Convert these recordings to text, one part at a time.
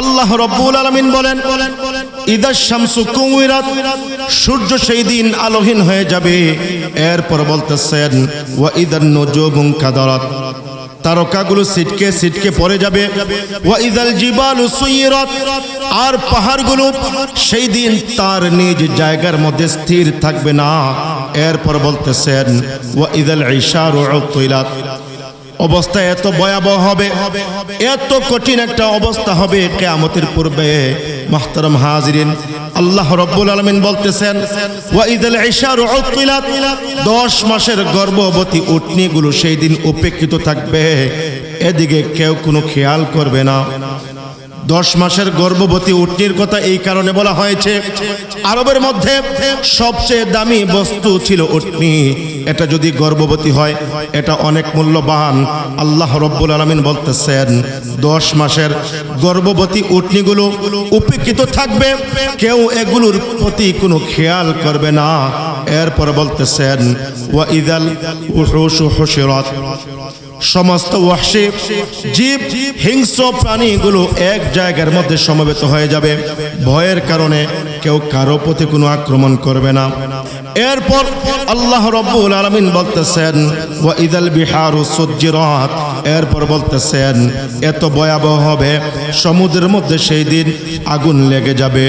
আল্লাহ রব্বুল আলামিন বলেন ইদাস শামসু কুমিরাত, সূর্য সেই দিন আলোহীন হয়ে যাবে। এরপর বলতেছেন, ওয়া ইদান নুজুমুন কাদারাত। তারকাগুলো সিটকে সিটকে পড়ে যাবে। ওয়া ইদাল জিবালু সুইরাত আর পাহাড়গুলো সেই দিন তার নিজ জায়গার মধ্যে স্থির থাকবে না। এরপর বলতেছেন, ওয়া ইদাল ইশারু উতিলাত অবস্থা এত ভয়াবহ হবে, এত কঠিন একটা অবস্থা হবে কেয়ামতের পূর্বে। মাহতারম হাজিরিন, আল্লাহ রব্বুল আলমিন বলতেছেন দশ ইশার উতিলাত 10 মাসের গর্ভবতী উটনিগুলো সেই দিন উপেক্ষিত থাকবে। এদিকে কেউ কোনো খেয়াল করবে না। দশ মাসের গর্ভবতী উটনির কথা এই কারণে বলা হয়েছে, আরবের মধ্যে সবচেয়ে দামি বস্তু ছিল উটনি। এটা যদি গর্ভবতী হয়, এটা অনেক মূল্যবান। আল্লাহ রব্বুল আলমিন বলতেছেন, দশ মাসের গর্ভবতী উটনিগুলো উপেক্ষিত থাকবে, কেউ এগুলোর প্রতি কোনো খেয়াল করবে না। এরপর বলতেছেন, ওয়া ইদাল উহুশু হুশিরাত। সমস্ত ওয়াহশি, জীব, হিংস্র প্রাণীগুলো এক জায়গার মধ্যে সমবেত হয়ে যাবে। ভয়ের কারণে কেউ কারও প্রতি কোনো আক্রমণ করবে না। এরপর আল্লাহ রব্বুল আলমিন বলতেছেন, ওয়া ইদাল বিহারু সজ্জিরাত। এরপর বলতেছেন, এত ভয়াবহ হবে, সমুদ্রের মধ্যে সেই দিন আগুন লেগে যাবে।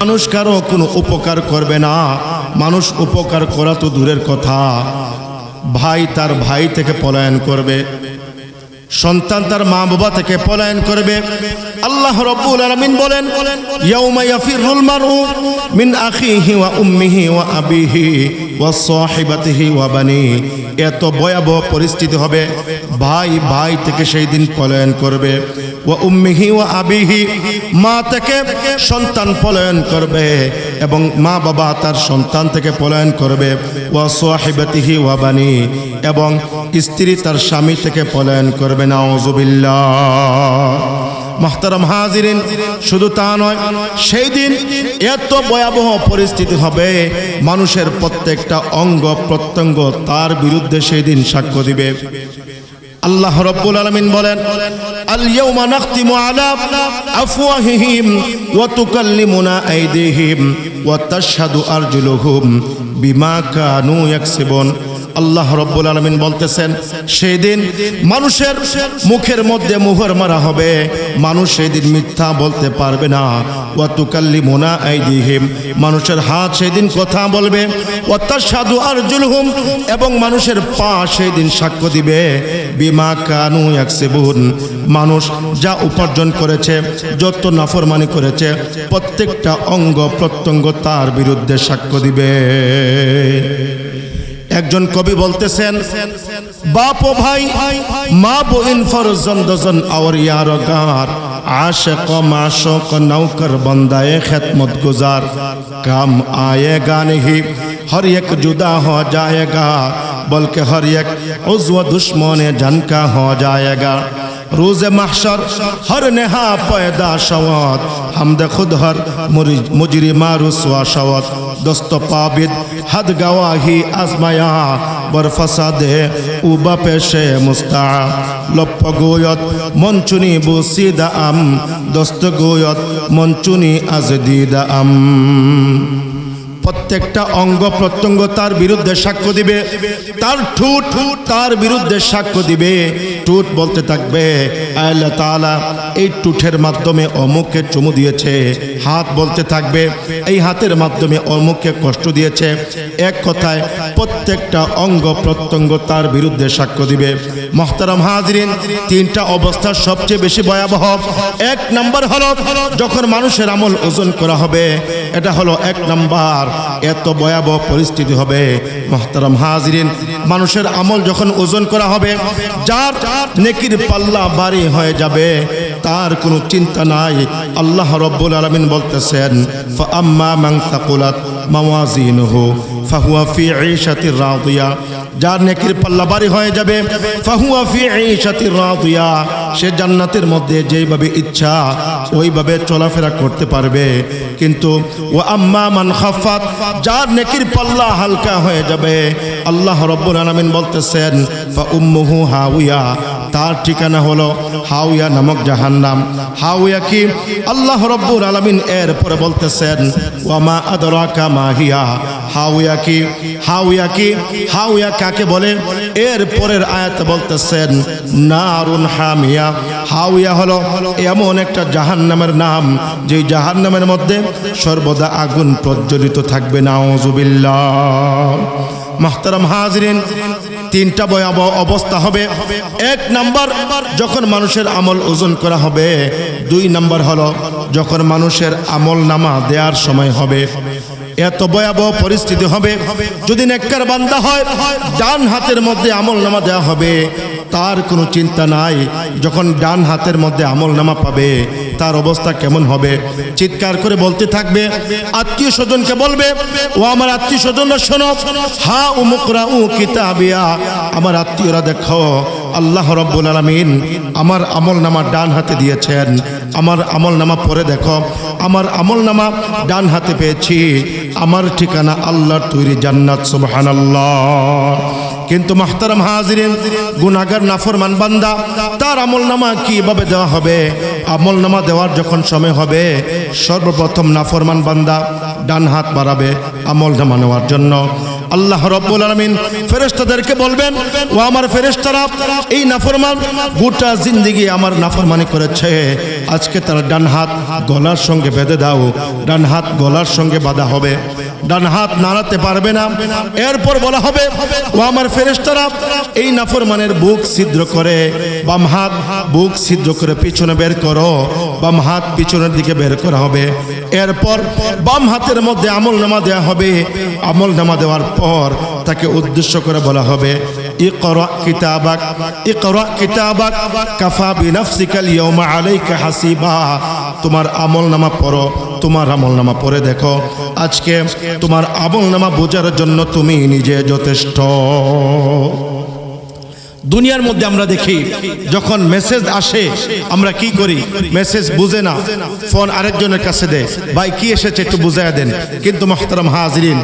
মানুষ কারও কোনো উপকার করবে না। মানুষ উপকার করা তো দূরের কথা। ভাই তার ভাই থেকে পলায়ন করবে। সন্তান তার মা বাবা থেকে পলায়ন করবে। আল্লাহ রব্বুল আলামিন বলেন, ইয়াউমা ইয়াফিরুল মারউ মিন আখিহি ওয়া উম্মিহি ওয়া আবিহি ওয়া সাহিবাতিহি ওয়া বানি। এত ভয়াবহ পরিস্থিতি হবে। ভাই ভাই থেকে সেই দিন পলায়ন করবে। ওয়া উম্মিহি ওয়া আবিহি মা থেকে সন্তান পলায়ন করবে এবং মা বাবা তার সন্তান থেকে পলায়ন করবে। ওয়া সাহিবাতিহি ওয়া বানি। এবং স্ত্রী তার স্বামী থেকে পলায়ন করবে, নাউজুবিল্লাহ। মাহতারাম হাজিরিন, শুধু তা নয় সেই দিন এত ভয়াবহ পরিস্থিতি হবে, মানুষের প্রত্যেকটা অঙ্গ প্রত্যঙ্গ তার বিরুদ্ধে সেই দিন সাক্ষ্য দিবে। আল্লাহ রব্বুল আলামিন বলেন আল ইয়াউমা নাখতিমু আলা আফওয়াহিহিম ওয়া তুকাল্লিমুনা আইদিহিম ওয়া তাশহাদু আরজুলুহুম বিমা কানু ইয়াকসিবুন। আল্লাহ রব্বুল আলমিন বলতেছেন সেই দিন মানুষের মুখের মধ্যে মুহর মারা হবে। মানুষ সেই দিন মিথ্যা বলতে পারবে না। ওয়াতুকাল্লি মোনা আই আইদিহিম। মানুষের হাত সেই দিন কথা বলবে। অত্যার সাধু আর জুলহুম এবং মানুষের পা সেই দিন সাক্ষ্য দিবে। বিমা কানু একসেবুন মানুষ যা উপার্জন করেছে, যত নাফরমানি করেছে, প্রত্যেকটা অঙ্গ প্রত্যঙ্গ তার বিরুদ্ধে সাক্ষ্য দিবে। একজন কবি বলতেছেন, বাপ ভাই, মা বো ইনফরজন দজন আর ইয়ার গার আশক মাশক নৌকর বন্দায়ে খেতমত গুজার। কাম আয়েগা নহি, হর এক জুদা হো জায়েগা বলকে হর এক উজও দুশ্মনে ঝনকা হো জায়েগা روز محشر هر نها پیدا شود حمد خود هر مجرمه رسوا شود دست پابید حد گواهی آزمایا بر فساد او با پیش مستع لپ گوید منچونی بوسیده ام دست گوید منچونی از دیده ام প্রত্যেকটা অঙ্গ প্রত্যঙ্গ তার বিরুদ্ধে সাক্ষ্য দিবে। তার ঠুট তার বিরুদ্ধে সাক্ষ্য দিবে। টুট বলতে থাকবে, আল্লাহ তাআলা এই টুঠের মাধ্যমে অমুককে চুমু দিয়েছে। হাত বলতে থাকবে, এই হাতের মাধ্যমে অমুককে কষ্ট দিয়েছে। এক কথায়, প্রত্যেকটা অঙ্গ প্রত্যঙ্গ তার বিরুদ্ধে সাক্ষ্য দিবে। মহতারাম হাজরিন, তিনটা অবস্থা সবচেয়ে বেশি ভয়াবহ। এক নাম্বার হলো, যখন মানুষের আমল ওজন করা হবে, এটা হলো এক নাম্বার। এত ভয়াবহ পরিস্থিতি হবে। মহতারাম হাজিরিন, মানুষের আমল যখন ওজন করা হবে, যার নেকির পাল্লা বাড়ি হয়ে যাবে, তার কোনো চিন্তা নাই। আল্লাহ রব্বুল আলমিন বলতেছেন আম্মা মাংসাকুলাত মাওয়াজিন মাওয়াজিনহু, ফাহুয়া ফি ঈশাতির রাদিয়া। যার নেকির পাল্লা বাড়ি হয়ে যাবে। ফাহুয়া ফি ঈশাতির রাদিয়া। সে জান্নাতের মধ্যে যেইভাবে ইচ্ছা, ওইভাবে চলাফেরা করতে পারবে। কিন্তু ও আম্মা মান খাফাত, যার নেকির পাল্লা হালকা হয়ে যাবে, আল্লাহ রব্বুল আলামিন বলতেছেন, ফা উম্মুহু হাউয়া। তার ঠিকানা হলো হাউয়া নামক জাহান্নাম। হাউয়া কি? আল্লাহ রব্বুর আলমিন এর পরে বলতেছেন ওয়ামা আদরাকা মাহিয়া হাউয়া কি হাউয়া কি হাউয়া কাকে বলে? এর পরের আয়াত বলতেছেন, নারুন হামিয়া। হাউয়া হলো এমন একটা জাহান্নামের নাম যে জাহান্নামের মধ্যে সর্বদা আগুন প্রজ্বলিত থাকবে। নাউজুবিল্লাহ। মাহতারাম হাজরিন, তিনটা ভয়াবহ অবস্থা হবে। এক নাম্বার, যখন মানুষের আমল ওজন করা হবে। দুই নাম্বার হলো, যখন মানুষের আমল নামা দেওয়ার সময় হবে। এত ভয়াবহ পরিস্থিতি হবে। যদি নেককার বান্দা হয়, ডান হাতের মধ্যে আমল নামা দেওয়া হবে। তার কোনো চিন্তা নাই। যখন ডান হাতের মধ্যে আমল নামা পাবে, তার অবস্থা কেমন হবে? চিৎকার করে বলতে থাকবে, আত্মীয় স্বজনকে বলবে, ও আমার আত্মীয় স্বজনরা শোনো, হা উমুকরা উ কিতাবিয়া, আমার আত্মীয়রা দেখো, আল্লাহ রব্বুল আলমিন আমার আমল নামা ডান হাতে দিয়েছেন, আমার আমল নামা পরে দেখো, আমার আমল নামা ডান হাতে পেয়েছি, আমার ঠিকানা আল্লাহর তৈরি জান্নাত, সুবহানাল্লাহ। কিন্তু মাহতারাম হাজিরেন গুনাগার নাফরমান বান্দা, তার আমল নামা কীভাবে দেওয়া হবে? আমল নামা দেওয়ার যখন সময় হবে, সর্বপ্রথম নাফরমান বান্দা ডান হাত বাড়াবে আমল নামা নেওয়ার জন্য। আল্লাহ রব্বুল আলমিন ফেরেস্তাদেরকে বলবেন, ও আমার ফেরেস্তারা এই নাফরমান গোটা জিন্দিগি আমার নাফরমানি করেছে। আজকে তারা ডান হাত গলার সঙ্গে বেঁধে দাও, ডান হাত গলার সঙ্গে বাঁধা হবে। ডান হাত নাড়াতে পারবে না। এরপর বলা হবে, ও আমার ফেরেস্তারা এই নাফরমানের বুক ছিদ্র করে, বাম হাত বুক ছিদ্র করে পিছনে বের করো, বাম হাত পিছনের দিকে বের করা হবে। এরপর বাম হাতের মধ্যে আমল নামা দেওয়া হবে। আমল নামা দেওয়ার পর তাকে উদ্দেশ্য করে বলা হবে কাফা তোমার আমল নামা পড়ো, তোমার আমল নামা পড়ে দেখো। আজকে তোমার আমল নামা বোঝার জন্য তুমি নিজে যথেষ্ট। দুনিয়ার মধ্যে আমরা দেখি, যখন মেসেজ আসে, আমরা কি করি? মেসেজ বুঝে না। ফোন আরেকজনের কাছে দেয়, ভাই, কি এসেছে একটু বুঝাইয়া দেন। কিন্তু মোহতারাম হাজরিন,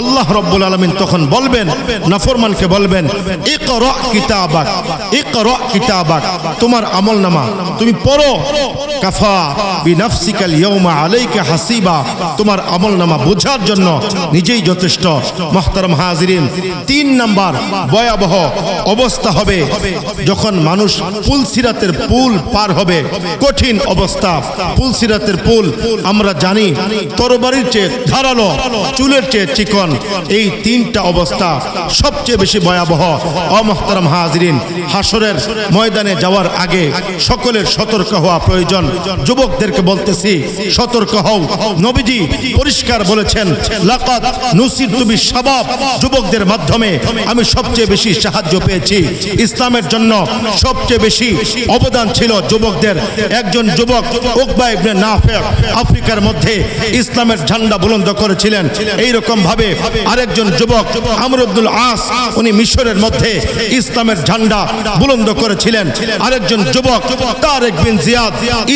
আল্লাহ রব্বুল আলমিন তখন বলবেন, নাফরমানকে বলবেন, ইকর কিতাবাক ইকর কিতাবাক, তোমার আমল নামা, তুমি পড়ো। কাফা বিনাফসিকাল হাসিবা, তোমার আমল নামা বোঝার জন্য নিজেই যথেষ্ট। মোহতারাম হাজরিন, তিন নাম্বার ভয়াবহ অবস্থা হবে যখন মানুষ পুল সিরাতের পুল পার হবে। কঠিন অবস্থা। পুল সিরাতের পুল, আমরা জানি, তরবারির চেয়ে ধারালো, চুলের চেয়ে চিকন। এই তিনটা অবস্থা সবচেয়ে বেশি ভয়াবহ। অমহতারাম হাজরিন হাসরের ময়দানে যাওয়ার আগে সকলের সতর্ক হওয়া প্রয়োজন। যুবকদেরকে বলতেছি, সতর্ক হও। নবীজি পরিষ্কার বলেছেন লাকাত নুসির তুমি সবাব। যুবকদের মাধ্যমে আমি সবচেয়ে বেশি সাহায্য পেয়েছি। ইসলামের জন্য সবচেয়ে বেশি অবদান ছিল যুবকদের। একজন যুবক আফ্রিকার মধ্যে ইসলামের ঝান্ডা বুলন্দ করেছিলেন। এই রকম ভাবে আরেকজন যুবক আমর আব্দুল আস, উনি মিশরের মধ্যে ইসলামের ঝান্ডা বুলন্দ করেছিলেন। আরেকজন যুবক তারেক বিন জিয়াদ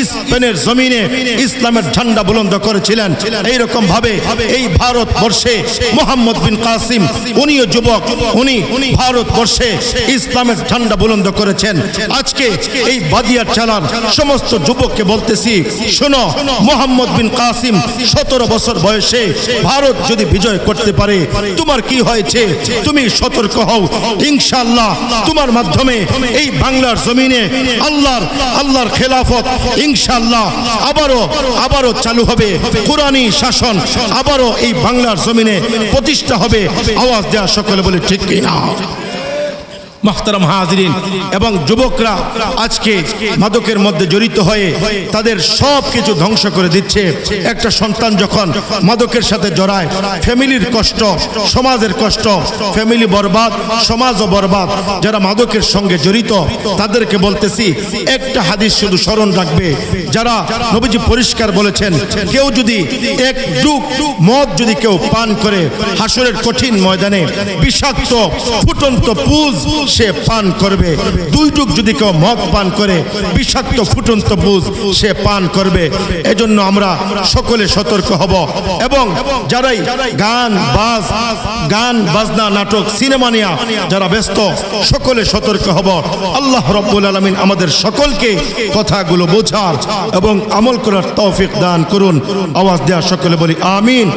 স্পেনের জমিনে ইসলামের ঝান্ডা বুলন্দ করেছিলেন। এই রকম ভাবে এই ভারতবর্ষে মোহাম্মদ বিন কাসিম, উনিও যুবক, উনি ভারতবর্ষে ইসলামের ঝান্ডা বুলন্দ করেছেন। আজকে এই বাদিয়ার চালার সমস্ত যুবককে বলতেছি, শোনো, মোহাম্মদ বিন কাসিম সতেরো বছর বয়সে ভারত যদি বিজয় করতে পারে, তোমার কি হয়েছে? তুমি সতর্ক হও। ইনশাআল্লাহ, তোমার মাধ্যমে এই বাংলার জমিনে আল্লাহর আল্লাহর খেলাফত ইনশাআল্লাহ আবারও আবারও চালু হবে। কোরআনী শাসন আবারও এই বাংলার জমিনে প্রতিষ্ঠা হবে। আওয়াজ দেওয়া সকলে বলে ঠিক কিনা? মাহতারাম হাজরিন এবং যুবকরা আজকে মাদকের মধ্যে জড়িত হয়ে তাদের সব কিছু ধ্বংস করে দিচ্ছে। একটা সন্তান যখন মাদকের সাথে জড়ায়, ফ্যামিলির কষ্ট, সমাজের কষ্ট, ফ্যামিলি বরবাদ, সমাজও বরবাদ, যারা মাদকের সঙ্গে জড়িত, তাদেরকে বলতেছি, একটা হাদিস শুধু স্মরণ রাখবে। যারা নবীজি পরিষ্কার বলেছেন, কেউ যদি এক ডুক মদ যদি কেউ পান করে, হাসরের কঠিন ময়দানে বিষাক্ত, ফুটন্ত পুজ সে পান করবে। দুই ডুব যদি কেউ মদ পান করে, বিষাক্ত ফুটন্ত বুঝ সে পান করবে। এজন্য আমরা সকলে সতর্ক হব এবং যারাই গান, বাজ, গান, বাজনা, নাটক, সিনেমা নিয়ে যারা ব্যস্ত, সকলে সতর্ক হব। আল্লাহ রব্বুল আলমিন আমাদের সকলকে কথাগুলো বোঝার এবং আমল করার তৌফিক দান করুন। আওয়াজ দেওয়া সকলে বলি, আমিন।